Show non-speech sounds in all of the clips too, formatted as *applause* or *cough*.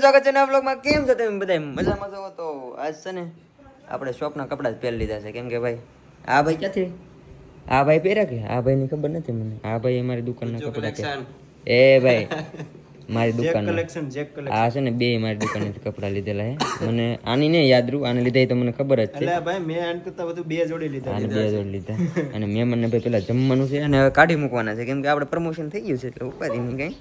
સ્વાગત છે નવા બ્લોગમાં કેમ છો તમે બધા મજામાં છો? તો આજ છે ને આપણે શોપના કપડાં જ પહેરી લીધા છે. કેમ કે ભાઈ આ ભાઈ ક્યાંથી? આ ભાઈ પહેર્યા કે? આ ભાઈની ખબર નથી મને. આ ભાઈ અમારી દુકાનના કપડાં છે એ ભાઈ મારી દુકાન કલેક્શન જેક કલેક્શન આ છે ને બે મારી દુકાનેથી કપડા લીધેલા છે. મને આની નહીં યાદ રૂ આને લીધે તો મને ખબર જ છે. એટલે ભાઈ મેં આન કરતા વધુ બે જોડી લીધા આને બે જોડ લીધા. અને મહેમાનને ભાઈ પેલા જમવાનું છે અને હવે કાઢી મૂકવાના છે કેમ કે આપણે પ્રમોશન થઈ ગયું છે એટલે ઉપાધિ નહીં કંઈ.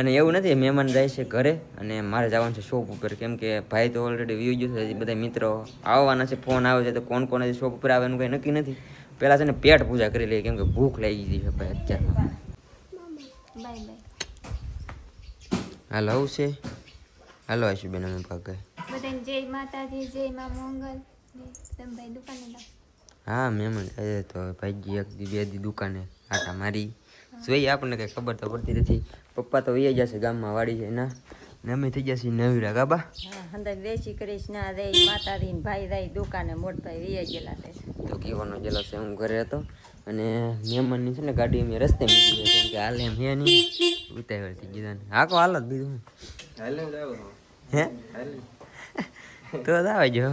અને એવું નથી મહેમાન જાય છે ઘરે અને મારે જવાનું છે શોપ ઉપર કેમ કે ભાઈ તો ઓલરેડી વ્યૂ ગયું છે બધા મિત્રો આવવાના છે ફોન આવે છે તો કોણ કોણ શોપ ઉપર આવે એનું કંઈ નક્કી નથી. પહેલાં છે ને પેટ પૂજા કરી લઈએ કેમ કે ભૂખ લાગી ગઈ છે ભાઈ અત્યારમાં બાય બાય હાલો આવું છે હાલો આશુબેન અમે ભાગે બધાને જય માતાજી જય મા મંગલ તમે ભાઈ દુકાને લાવ હા મેમ જાય તો ભાઈજી એક દી બે દી દુકાને આટા મારી જોઈએ આપણને કઈ ખબર તો પડતી નથી પપ્પા તો વૈયા જશે ગામમાં વાડી છે ના ને અમે થઈ જશે નવીરા ગાબા હા અંદર વેચી કરીશ ના રે માતાજી ભાઈ રહી દુકાને મોટભાઈ વૈયા ગયેલા તે તો કીવાનો જેલો છે હું ઘરે હતો અને મહેમાનની છે ને ગાડી અમે રસ્તે મૂકી છે. કે હાલ એમ હે નહીં. ઉતાવળ થઈ ને હા કો હાલત બીજું દીધું. હાલે જાવ હે? તો જ આવે જો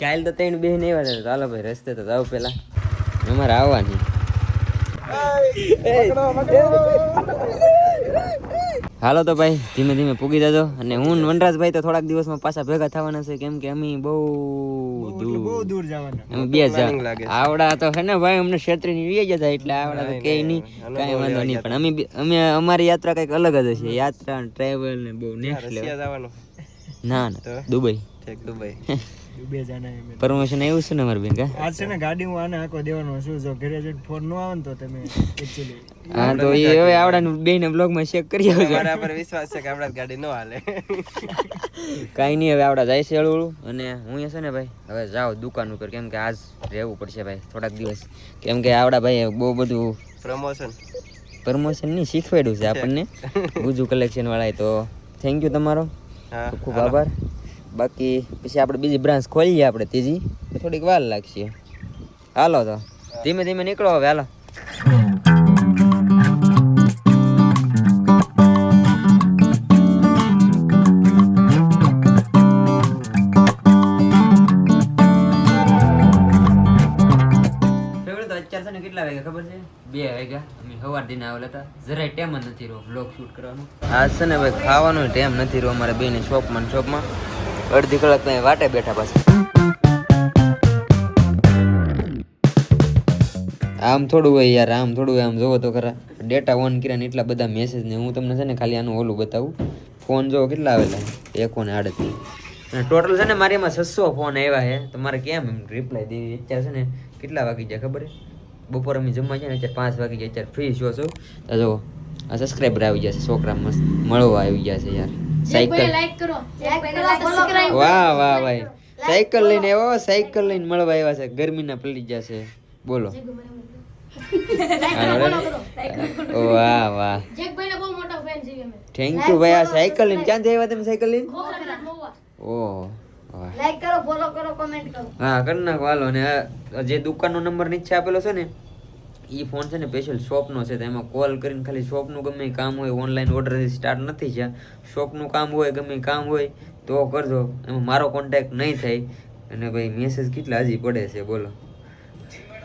કાલ તો ત્રણ બેન એવા હતા તો હાલો ભાઈ રસ્તે તો જાવ પેલા અમારે આવવાની. હાલો તો ભાઈ ધીમે ધીમે પૂગી જજો. અને હું વનરાજભાઈ તો થોડાક દિવસમાં પાછા ભેગા થવાના છે કેમ કે અમે બહુ બહુ દૂર. જવાના. અમે બે જ આવડા તો છે ને ભાઈ અમને ક્ષેત્રે ની વી જતા એટલે આવડા તો કે નહીં કાંઈ વાંધો નહીં. પણ અમે અમે અમારી યાત્રા કંઈક અલગ જ હશે. યાત્રા ટ્રાવેલ ને બહુ નેક્સ્ટ લેવલ ના ના દુબઈ. દુબઈ. *laughs* બે જાના એમ પરમિશન આવ્યું છે ને અમારી બેન કા? આજ છે ને ગાડી હું આને આખો દેવાનો છું. જો ઘરે જઈને ફોન નો આવે ને તો તમે એકચ્યુઅલી હા તો એ હવે આવડા બે ને બ્લોગમાં ચેક કરી આવજો. પર વિશ્વાસ છે કે આપણા ગાડી નો હાલે. કાંઈ નહીં હવે આવડા જાય છે હળવું અને હું એ છે ને ભાઈ હવે જાઓ દુકાન ઉપર કેમ કે આજ રહેવું પડશે ભાઈ થોડાક દિવસ. કેમ કે આવડા ભાઈ બહુ બધું પ્રમોશન પ્રમોશન નહીં શીખવાડ્યું છે આપણને. *laughs* ગુજુ કલેક્શન વાળાએ તો. થેન્ક યુ તમારો. ખૂબ આભાર. બાકી પછી આપણે બીજી બ્રાન્ચ ખોલીએ આપણે ત્રીજી. તો થોડીક વાર લાગશે. હાલો તો. ધીમે ધીમે નીકળો હવે હાલો. બે વાગ્યા. અમે સવાર દિન આવેલા હતા. જરાય ટાઈમ જ નથી રહ્યો બ્લોગ શૂટ કરવાનો. આજ છે ને ભાઈ ખાવાનો ટાઈમ નથી રહ્યો અમારે બેની શોપમાં શોપમાં અડધી કલાક તો વાટે બેઠા પાછા. આમ થોડું હોય યાર, આમ થોડું હોય, આમ જોવો તો ખરા. ડેટા ઓન કર્યા ને એટલા બધા મેસેજ ને હું તમને છે ને ખાલી આનું ઓલું બતાવું. ફોન જોવો કેટલા આવેલા? એકો ને આડત્રીસ. અને ટોટલ છે ને મારી એમાં છસો ફોન આવ્યા છે. તો મારે કેમ એમ રિપ્લાય દેવી? અત્યારે છે ને કેટલા વાગી જાય ખબર બપોર અમે જમવા જાય ને અત્યારે પાંચ વાગી જાય અત્યારે ફ્રી છો છો. તો જુઓ આ સબસ્ક્રાઈબર આવી છે. છોકરા મસ્ત, મળવા આવી ગયા છે યાર. સાયકલ લાઈક કરો. લાઈક કરો સબસ્ક્રાઇબ વાહ વાહ ભાઈ. સાયકલ લઈને આવ્યો સાયકલ લઈને મળવા આવ્યા છે. ગરમીના પડી જશે બોલો. વાહ વાહ. જેક ભાઈ બહુ મોટા ફેન છે અમે. થેન્ક યુ ભાઈ. આ સાયકલ લઈને ક્યાંથી આવ્યા તમે સાયકલ લઈને? ઓહ વાહ. લાઈક કરો ફોલો કરો કમેન્ટ કરો. હા કરી નાખો. હાલો ને જે દુકાનનો નંબર નીચે આપેલો છે ને એ ફોન છે ને સ્પેશિયલ શોપનો છે, તો એમાં કોલ કરીને ખાલી શોપનું ગમે કામ હોય ઓનલાઈન ઓર્ડર સ્ટાર્ટ નથી છે શોપનું કામ હોય, ગમે કામ હોય, તો કરજો. એમાં મારો કોન્ટેક્ટ નહીં થાય. અને ભાઈ મેસેજ કેટલા હજી પડે છે, બોલો.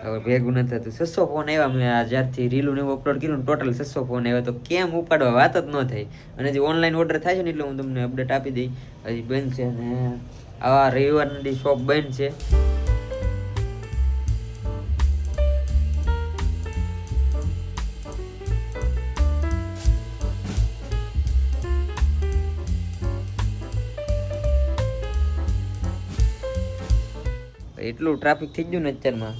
હવે ભેગું નથી થતું. છસો ફોન આવ્યા, મેં આ જ્યારથી રીલું એવું અપલોડ કર્યું ટોટલ છસો ફોન આવ્યા. તો કેમ ઉપાડવા? વાત જ ન થઈ અને જે ઓનલાઈન ઓર્ડર થાય છે ને, એટલે હું તમને અપડેટ આપી દઈ. હજી બંધ છે ને આવા રવિવારની શોપ બંધ છે. એટલું ટ્રાફિક થઈ ગયું ને અત્યારમાં.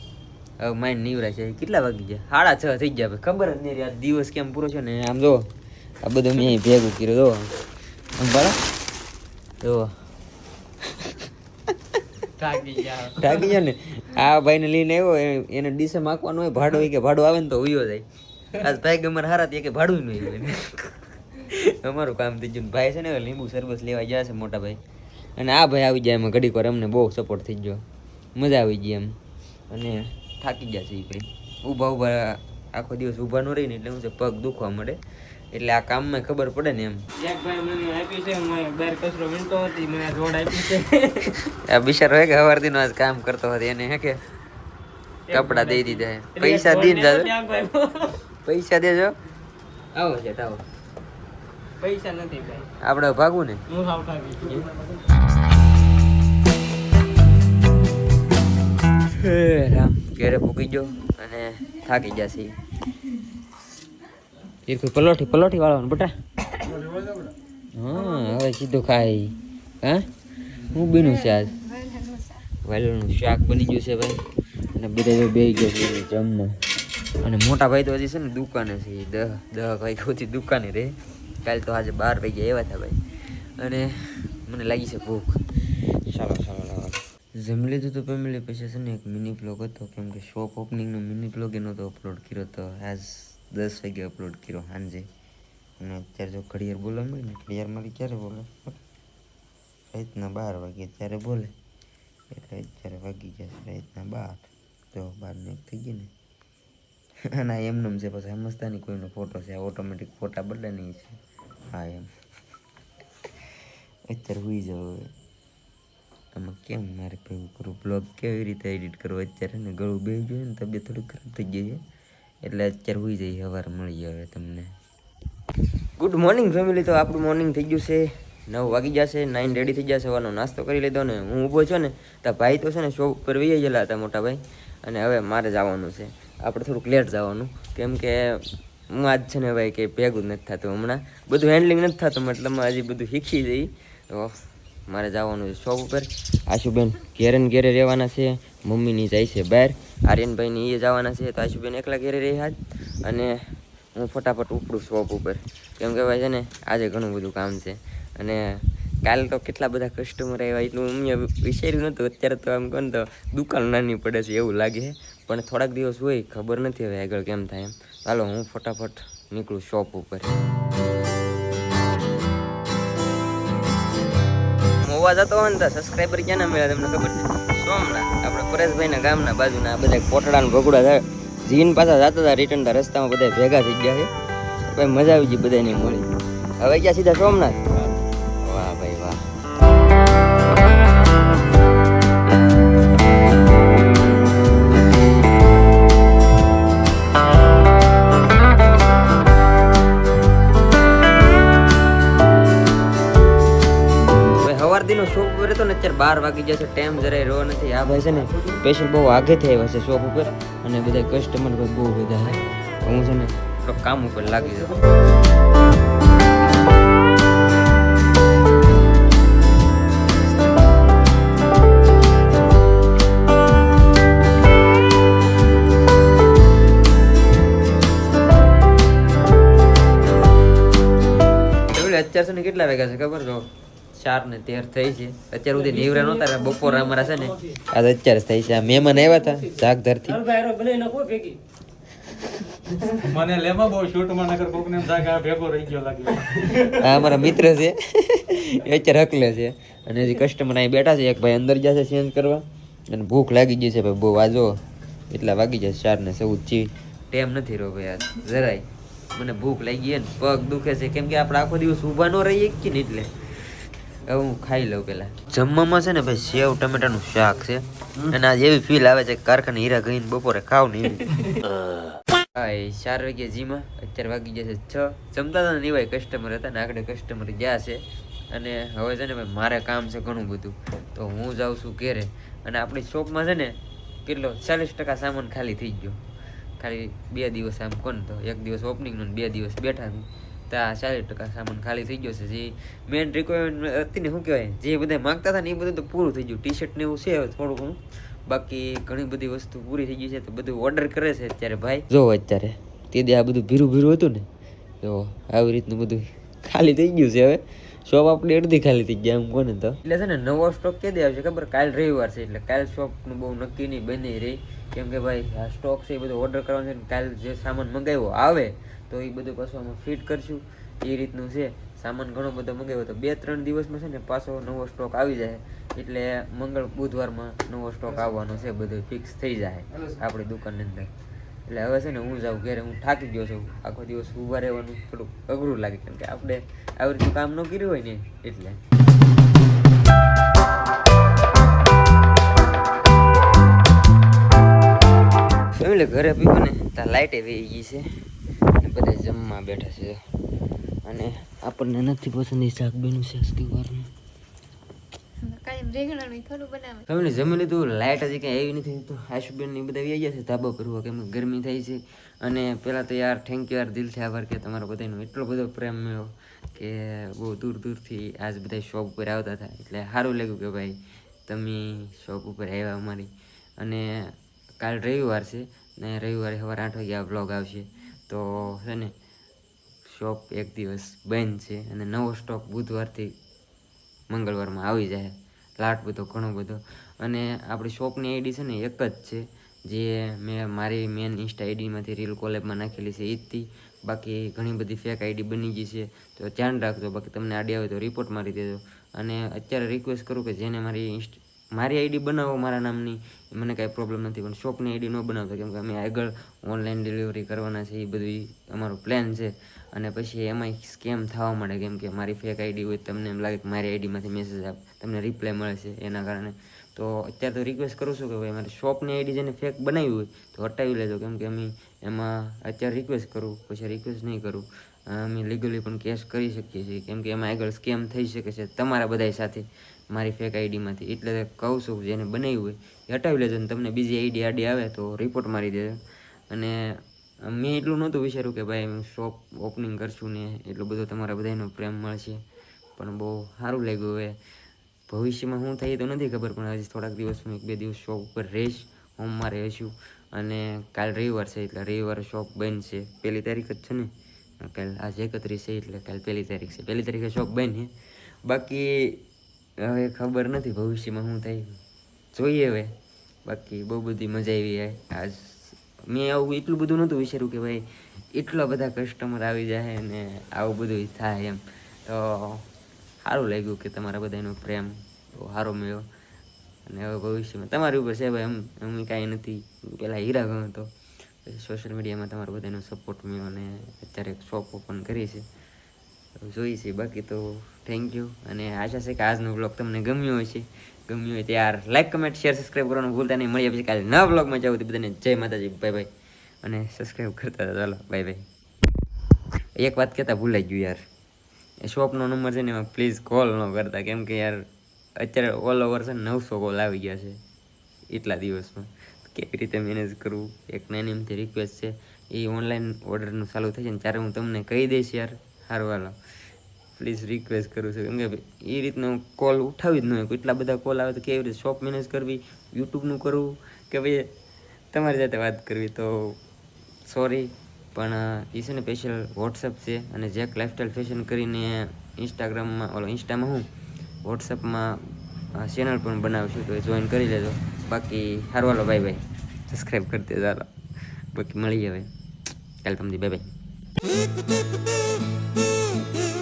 હવે માઇન્ડ નીવરાય છે. કેટલા વાગી ગયા? સાડા છ થઈ ગયા ખબર જ નહીં આ દિવસ કેમ પૂરો છે ને? આમ જો આ બધું મેં અહીં ભેગું કર્યું જો. આમ બરાબર જો. થાકી ગયા. ને? આ ભાઈને લઈને આવ્યો એને ડીસે માગવાનું હોય ભાડું હોય કે ભાડું આવે ને તો ઉયો જાય. આજ ભાઈ ગમર હારા તે કે ભાડું નહીં હોય અમારું કામ થઈ ગયું ભાઈ છે ને લીંબુ સરબત લેવા ગયા છે મોટા ભાઈ. અને આ ભાઈ આવી જાય એમાં ઘડીક વાર અમને બહુ સપોર્ટ થઈ ગયો. મજા આવી ગઈ એમ. અને થાકી ગયા છે એ ભાઈ. ઊભા ઊભા આખો દિવસ ઊભા ન રહીને એટલે શું છે પગ દુખવા મળે એટલે આ કામમાં ખબર પડે ને એમ. હું આ હોય બિચારો હે કે સવારથી આજ કામ કરતો હતો એને હે કે કપડા દઈ દીધા પૈસા દઈને જાજો. પૈસા દેજો. આવો છે આવો. પૈસા નથી ભાઈ. આપણે ભાગવું ને? હું હાવ હે રામ. ઘેરે પૂકી ગયો અને થાકી છે એ કોઈ પલોઠી પલોઠી વાળવાનું બટા? હા હવે સીધું ખાય હા? હું બીનું છે આજ વાલોનું શાક બની ગયું છે ભાઈ. અને બધા જો બેહી ગયો છે જમવા. અને મોટા ભાઈ તો હજી છે ને દુકાને છે. દહ દહ ભાઈ સુધી દુકાને રે કાલ તો આજે બાર વાગ્યા એવા હતા ભાઈ. અને મને લાગી છે ભૂખ. ચાલો ચાલો. જમી લીધું તો ફેમિલી પછી છે ને એક મિની બ્લોગ હતો. કેમ કે શોપ ઓપનિંગનો મિની બ્લોગ એનો તો અપલોડ કર્યો તો આજ દસ વાગે અપલોડ કર્યો સાંજે. અને અત્યારે જો ઘડિયાળ બોલવા મળે ને, ઘડિયાળ મારી ક્યારે બોલે? રાતના બાર વાગે ત્યારે બોલે. એટલે અત્યારે વાગી ગયા રાતના બાર. તો બાર ને એક થઈ ગઈ ને. અને એમનેમ છે પછી હમસ્તાની કોઈનો ફોટો છે. ઓટોમેટિક ફોટા બદલાની છે. હા, એમ. અત્યારે હુઈ જાવ આમાં કેમ મારે ભેગું કરું બ્લોગ કેવી રીતે એડિટ કરવો? અત્યારે ને ગળું બે જોઈએ ને તબિયત થોડી ખરાબ થઈ ગઈ છે. એટલે અત્યારે હોઈ જઈએ સવારે મળી હવે તમને. ગુડ મોર્નિંગ ફેમિલી તો આપણું મોર્નિંગ થઈ ગયું છે. નવ વાગી જશે નાઇન રેડી થઈ જશે. સવારનો નાસ્તો કરી લીધો ને હું ઊભો છું ને, તો ભાઈ તો છે ને શોપ ઉપર વહી ગયેલા હતા મોટા ભાઈ. અને હવે મારે જવાનું છે. આપણે થોડુંક લેટ જવાનું. કેમ કે હું આજ છે ને ભાઈ કે ભેગું જ નથી થતું હમણાં. બધું હેન્ડલિંગ નથી થતું, મતલબ હજી બધું શીખી જઈ. તો મારે જવાનું છે શોપ ઉપર. આશુબેન ઘેરે ઘેરે રહેવાના છે. મમ્મીની જાય છે બહાર. આર્યનભાઈની એ જવાના છે તો આશુબેન એકલા ઘેરે રહ્યા જ. અને હું ફટાફટ ઉપડું શોપ ઉપર. કેમ કે ભાઈ છે ને, આજે ઘણું બધું કામ છે. અને કાલે તો કેટલા બધા કસ્ટમર આવ્યા, એટલું મેં વિચાર્યું નહોતું. અત્યારે તો આમ કહીને તો દુકાન નાની પડે છે એવું લાગે પણ થોડાક દિવસ હોય, ખબર નથી હવે આગળ કેમ થાય એમ. ચાલો હું ફટાફટ નીકળું શોપ ઉપર. મોવા જતો હોય ને તો સબસ્ક્રાઈબર ક્યાં મળ્યા તમને ખબર છે? સોમનાથ, આપણે પરેશભાઈના ગામના બાજુના બધા કોટડા ભગુડા થાય જીન પાછા જતા હતા રિટર્ન રસ્તામાં બધા ભેગા થઈ ગયા છે. ભાઈ મજા આવી ગઈ બધાને મળી. હવે ગયા સીધા સોમનાથ? સવારથી તો ને અત્યારે બાર વાગી જશે ટાઈમ જરાય રહ્યો નથી. આ ભાઈ છે ને સ્પેશિયલ બહુ આગેથી આવ્યા છે શોપ ઉપર અને બધા કસ્ટમર ભાઈ બહુ બધા છે. હું છે ને થોડોક કામ ઉપર લાગી જાઉં અત્યારે કેટલા વાગ્યા છે ખબર છો? ચાર ને તેર થઈ છે. અત્યાર સુધી નીવરા નહોતા ને બપોર અમારા છે ને. આજે અત્યારે થઈ છે. આ મહેમાન આવ્યા હતા જાગધરથી મને લેમાં બહુ શૂટમાં નગર કોકને એમ થાય કે આ ભેગો રહી ગયો લાગે. આ અમારા મિત્ર છે. એ અત્યારે હકલે છે. અને હજી કસ્ટમર અહીં બેઠા છે. એક ભાઈ અંદર જશે ચેન્જ કરવા. અને ભૂખ લાગી ગઈ છે ભાઈ બહુ વાજો. એટલા વાગી જશે ચાર ને ચૌદ ચી ટેમ નથી રહ્યો ભાઈ આજ. જરાય. મને ભૂખ લાગી ગઈ ને પગ દુખે છે. કેમ કે આપણે આખો દિવસ ઊભા ન રહીએ કે ને એટલે. હવે હું ખાઈ લઉં પેલા. જમવામાં છે ને ભાઈ સેવ ટમેટાનું શાક છે. અને આજ એવી ફીલ આવે છે કારખાને હીરા ગઈને બપોરે ખાવ ને એવી. હા એ ચાર વાગ્યા જીમાં અત્યારે વાગી જશે છ જમતા હતા ને એવા કસ્ટમર હતા ને આગળ કસ્ટમર ગયા છે. અને હવે છે ને ભાઈ મારે કામ છે ઘણું બધું. તો હું જાઉં છું ઘેરે. અને આપણી શોપમાં છે ને કેટલો ચાલીસ ટકા સામાન ખાલી થઈ ગયો. ખાલી બે દિવસ આમ કોણ તો એક દિવસ ઓપનિંગનો ને બે દિવસ બેઠા છું. તો આ ચાલીસ ટકા સામાન ખાલી થઈ ગયો છે. જે મેન રિક્વાયરમેન્ટ હતી ને શું કહેવાય? જે બધા માગતા હતા ને એ બધું તો પૂરું થઈ ગયું. ટી શર્ટ ને એવું છે થોડું ઘણું. બાકી ઘણી બધી વસ્તુ પૂરી થઈ ગઈ છે. તો બધું ઓર્ડર કરે છે અત્યારે ભાઈ. જો અત્યારે તે દે આ બધું ભીરું ભીરું હતું ને જો આવી રીતનું બધું ખાલી થઈ ગયું છે હવે. શોપ આપણી અડધી ખાલી થઈ ગયા એમ કોને તો. એટલે છે ને નવો સ્ટોક કે દે આવશે ખબર? કાલ રવિવાર છે એટલે કાલ શોપનું બહુ નક્કી નહીં બની રહી. કેમ કે ભાઈ આ સ્ટોક છે એ બધું ઓર્ડર કરવાનો છે ને કાલ જે સામાન મંગાવ્યો આવે. તો એ બધું પાછું આમાં ફિટ કરશું. એ રીતનું છે. સામાન ઘણો બધો મંગાવ્યો તો બે ત્રણ દિવસમાં છે ને પાછો નવો સ્ટોક આવી જાય. એટલે મંગળ બુધવારમાં નવો સ્ટોક આવવાનો છે, બધું ફિક્સ થઈ જાય આપણી દુકાનની અંદર. એટલે હવે છે ને હું જાઉં ઘરે, હું થાકી ગયો છું. આખો દિવસ ઊભા રહેવાનું થોડુંક અઘરું લાગે, કેમ કે આપણે આવી રીતનું કામ ન કર્યું હોય ને એટલે. એટલે ઘરે પીવું ને ત્યાં લાઇટે વહી ગઈ છે. બધા જમવા બેઠા છે. અને આપણને નથી પસંદ એ શાક બેનું છે ફેમિલી જમી લીધું લાઇટ હજી કંઈ આવી નથી તો આશુબેન ને બધા આવી ગયા છે ધાબા પર કેમ ગરમી થાય છે. અને પહેલાં તો યાર થેન્ક યુ યાર દિલથી આભાર કે તમારો બધાનો એટલો બધો પ્રેમ મળ્યો કે બહુ દૂર દૂરથી આજ બધા શોપ ઉપર આવતા હતા. એટલે સારું લાગ્યું કે ભાઈ તમે શોપ ઉપર આવ્યા અમારી. અને કાલ રવિવાર છે ને રવિવારે સવારે આઠ વાગે આ બ્લોગ આવશે. તો છે ને શોપ એક દિવસ બંધ છે અને નવો સ્ટોક બુધવારથી મંગળવારમાં આવી જાય. લાટ બધો, ઘણો બધો. અને આપણી શોપની આઈડી છે ને એક જ છે, જે મેં મારી મેન ઇન્સ્ટા આઈડીમાંથી રીલ કોલેબમાં નાખેલી છે એ જ બાકી ઘણી બધી ફેક આઈડી બની ગઈ છે, તો ધ્યાન રાખજો. બાકી તમને આડી આવે તો રિપોર્ટ મારી દેજો. અને અત્યારે રિક્વેસ્ટ કરું કે જેને મારી ઇન્સ્ટ મારી આઈડી બનાવો મારા નામની. મને કાંઈ પ્રોબ્લેમ નથી, પણ શોપની આઈડી ન બનાવતો, કેમ કે અમે આગળ ઓનલાઈન ડિલિવરી કરવાના છે, એ બધું અમારો પ્લાન છે. અને પછી એમાં સ્કેમ થવા માંડે, કેમ કે મારી ફેક આઈડી હોય તમને એમ લાગે કે મારી આઈડીમાંથી મેસેજ આપ, તમને રિપ્લાય મળે છે, એના કારણે. તો અત્યારે તો રિક્વેસ્ટ કરું છું કે ભાઈ, મારી શોપની આઈડી જેને ફેક બનાવી હોય, તો હટાવી લેજો, કેમ કે અમે એમાં અત્યારે રિક્વેસ્ટ કરું, પછી રિક્વેસ્ટ નહીં કરું. અમે લીગલી પણ કેસ કરી શકીએ છીએ, કેમ કે એમાં આગળ સ્કેમ થઈ શકે છે તમારા બધાય સાથે. મારી ફેક આઈડીમાંથી એટલે કહું છું, જેને બનાવ્યું હોય, એ હટાવી લેજો ને તમને બીજી આઈડી આડી આવે તો રિપોર્ટ મારી દેજો. અને મેં એટલું નહોતું વિચાર્યું કે ભાઈ, હું શોપ ઓપનિંગ કરશું ને એટલો બધો તમારા બધાનો પ્રેમ મળશે. પણ બહુ સારું લાગ્યું હવે. ભવિષ્યમાં શું થાય તો નથી ખબર, પણ હજી થોડાક દિવસમાં એક બે દિવસ શોપ ઉપર રહીશ હોમમાં રહીશું. અને કાલ રવિવાર છે, એટલે રવિવારે શોપ બંધ છે. પહેલી તારીખ જ છે ને? કાલ, આજે એકત્રીસ છે, એટલે કાલ પહેલી તારીખ છે. પહેલી તારીખે શોપ બંધ છે. બાકી હવે ખબર નથી ભવિષ્યમાં શું થાય જોઈએ હવે. બાકી બહુ બધી મજા આવી આજ મેં આવું એટલું બધું નહોતું વિચાર્યું કે ભાઈ એટલા બધા કસ્ટમર આવી જાય ને આવું બધું થાય એમ. તો સારું લાગ્યું કે તમારા બધાનો પ્રેમ બહુ સારો મળ્યો. અને હવે ભવિષ્યમાં તમારી ઉપર છે ભાઈ એમ એમ કાંઈ નથી. પહેલાં હીરા ગયો પછી સોશિયલ મીડિયામાં તમારો બધાનો સપોર્ટ મળ્યો અને અત્યારે શોપ ઓપન કરી છે. જોઈ છે, બાકી તો થેન્ક યુ અને આશા છે કે આજનો બ્લોગ તમને ગમ્યો હશે. ગમ્યો હોય ત્યાર લાઈક કમેન્ટ શેર સબસ્ક્રાઈબ કરવાનું ભૂલતા નહીં. મળીએ પછી કાલે નવા બ્લોગમાં જવું તો બધાને જય માતાજી. બાય બાય અને સબસ્ક્રાઈબ કરતા ચાલો બાય બાય એક વાત કહેતા ભૂલાઈ ગયું યાર. એ શોપનો નંબર છે ને એમાં પ્લીઝ કોલ ન કરતા. કેમ કે યાર, અત્યારે ઓલ ઓવર છે નવસો કોલ આવી ગયા છે એટલા દિવસમાં. કેવી રીતે મેનેજ કરવું? એક નાની રિક્વેસ્ટ છે. એ ઓનલાઈન ઓર્ડરનું ચાલુ થઈ છે ને ત્યારે હું તમને કહી દઈશ યાર. સારું, હાલો. પ્લીઝ રિક્વેસ્ટ કરું છું. કેમ કે એ રીતનો કોલ ઉઠાવી જ ન હોય. એટલા બધા કોલ આવે તો કેવી રીતે શોપ મેનેજ કરવી યુટ્યુબનું કરવું? કે ભાઈ, તમારી સાથે વાત કરવી તો સોરી પણ એ છે ને સ્પેશિયલ વોટ્સઅપ છે અને જેક લાઇફસ્ટાઈલ ફેશન કરીને ઇન્સ્ટાગ્રામમાં ઓલો ઇન્સ્ટામાં હું વોટ્સઅપમાં ચેનલ પણ બનાવશું તો જોઈન કરી લેજો. બાકી હારવાલો બાય બાય સબસ્ક્રાઈબ કરી દેજો બાકી મળી હવે. કાલે તમને bye bye Tuk tuk tuk tuk tuk